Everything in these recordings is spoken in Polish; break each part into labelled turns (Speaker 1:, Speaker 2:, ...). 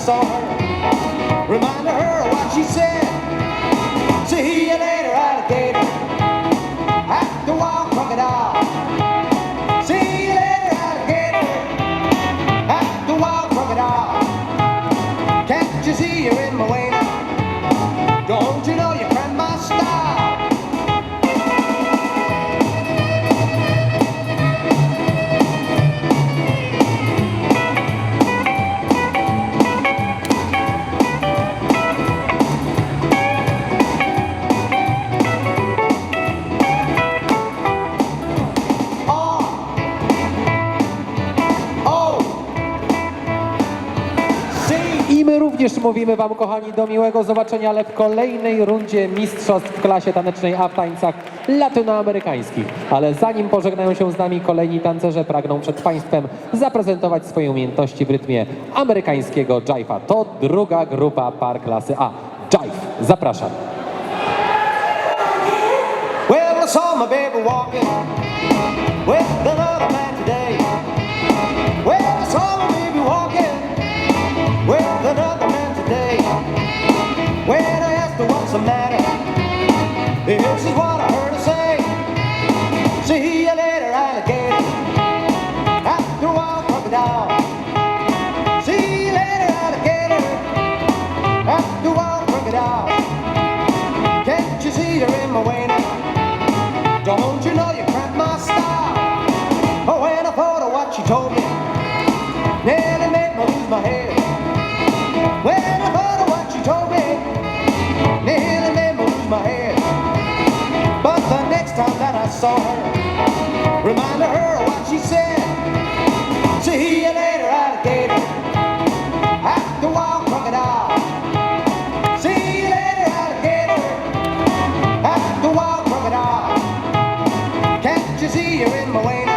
Speaker 1: song. również mówimy Wam, kochani, do miłego zobaczenia, ale w kolejnej rundzie mistrzostw w klasie tanecznej, a w tańcach latynoamerykańskich. Ale zanim pożegnają się z nami kolejni tancerze, pragną przed Państwem zaprezentować swoje umiejętności w rytmie amerykańskiego jive'a. To druga grupa par klasy A. Jive. Zapraszam.
Speaker 2: Well, time that I saw her. Reminded her of what she said. See you later, alligator. after the wild crocodile. See you later, alligator. after the wild crocodile. Can't you see you're in my way?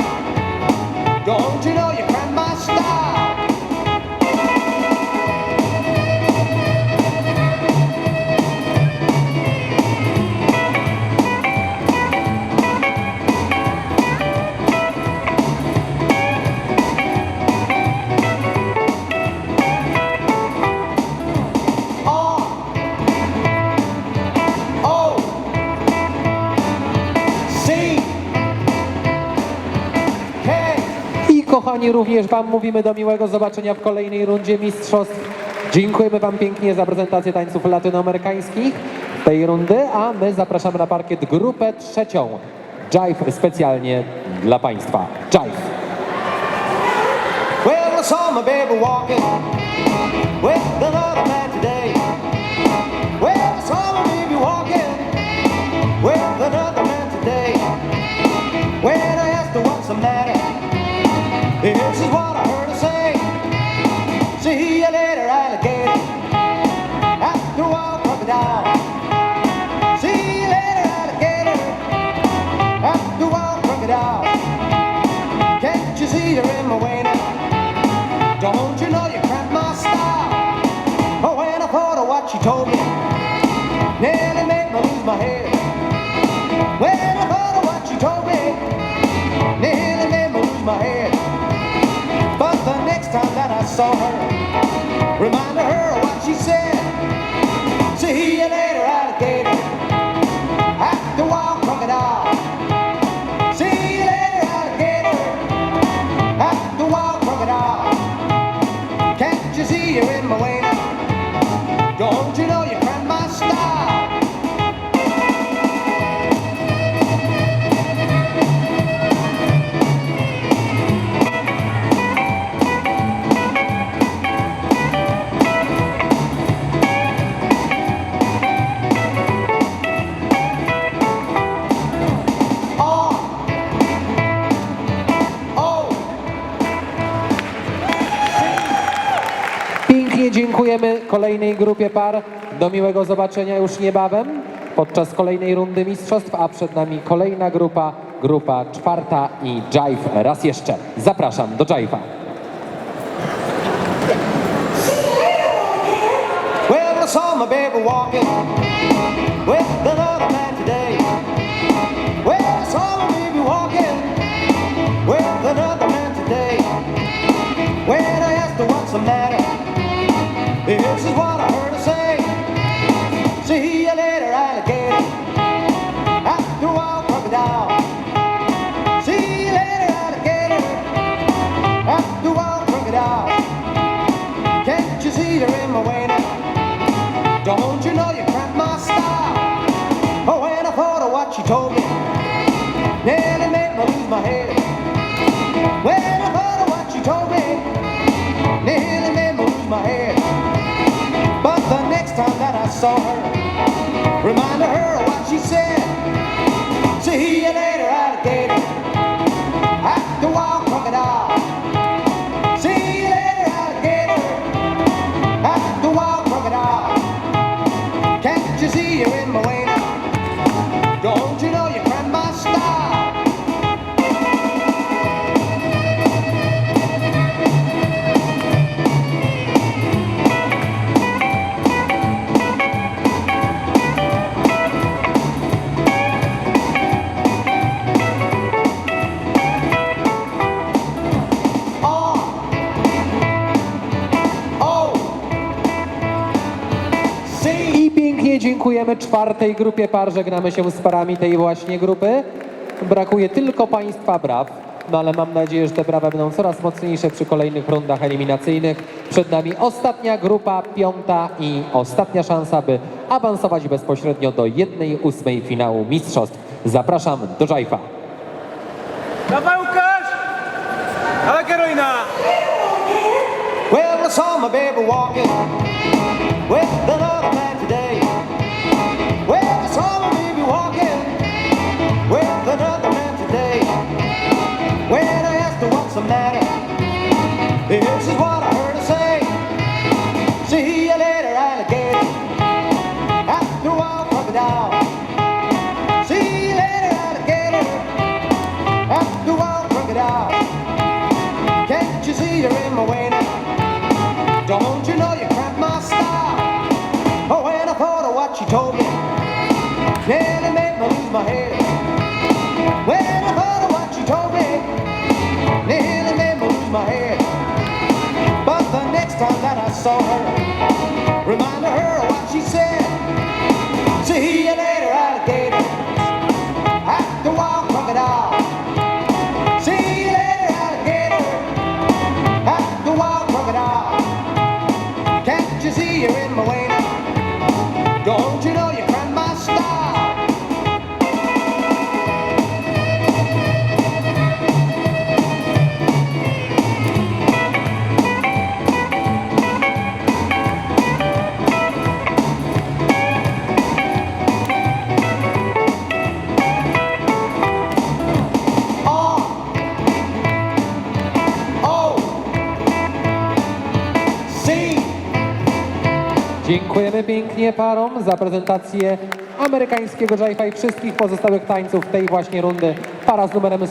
Speaker 1: kochani, również Wam mówimy do miłego zobaczenia w kolejnej rundzie mistrzostw. Dziękujemy Wam pięknie za prezentację tańców latynoamerykańskich tej rundy, a my zapraszamy na parkiet grupę trzecią. Jive specjalnie dla Państwa. Jive.
Speaker 2: Well, my head.
Speaker 1: Dziękujemy kolejnej grupie par. Do miłego zobaczenia już niebawem podczas kolejnej rundy mistrzostw, a przed nami kolejna grupa, grupa czwarta i Jive. Raz jeszcze zapraszam do Jive'a.
Speaker 2: Well, this is what I heard her say. See you later, alligator. After a while, crocodile. See you later, alligator. After crocodile. Can't you see you're in my way now? I saw her, reminded her of what she said. See you later,
Speaker 1: dziękujemy czwartej grupie par. Żegnamy się z parami tej właśnie grupy. Brakuje tylko Państwa braw. No ale mam nadzieję, że te brawa będą coraz mocniejsze przy kolejnych rundach eliminacyjnych. Przed nami ostatnia grupa, piąta i ostatnia szansa, by awansować bezpośrednio do jednej ósmej finału mistrzostw. Zapraszam do Żajfa.
Speaker 3: Dawaj Łukasz! Dawaj Karolina!
Speaker 2: Well, I saw my baby walking with another that I saw her, reminded her of what she said.
Speaker 1: Dziękujemy pięknie parom za prezentację amerykańskiego Jive'a i wszystkich pozostałych tańców tej właśnie rundy. Para z numerem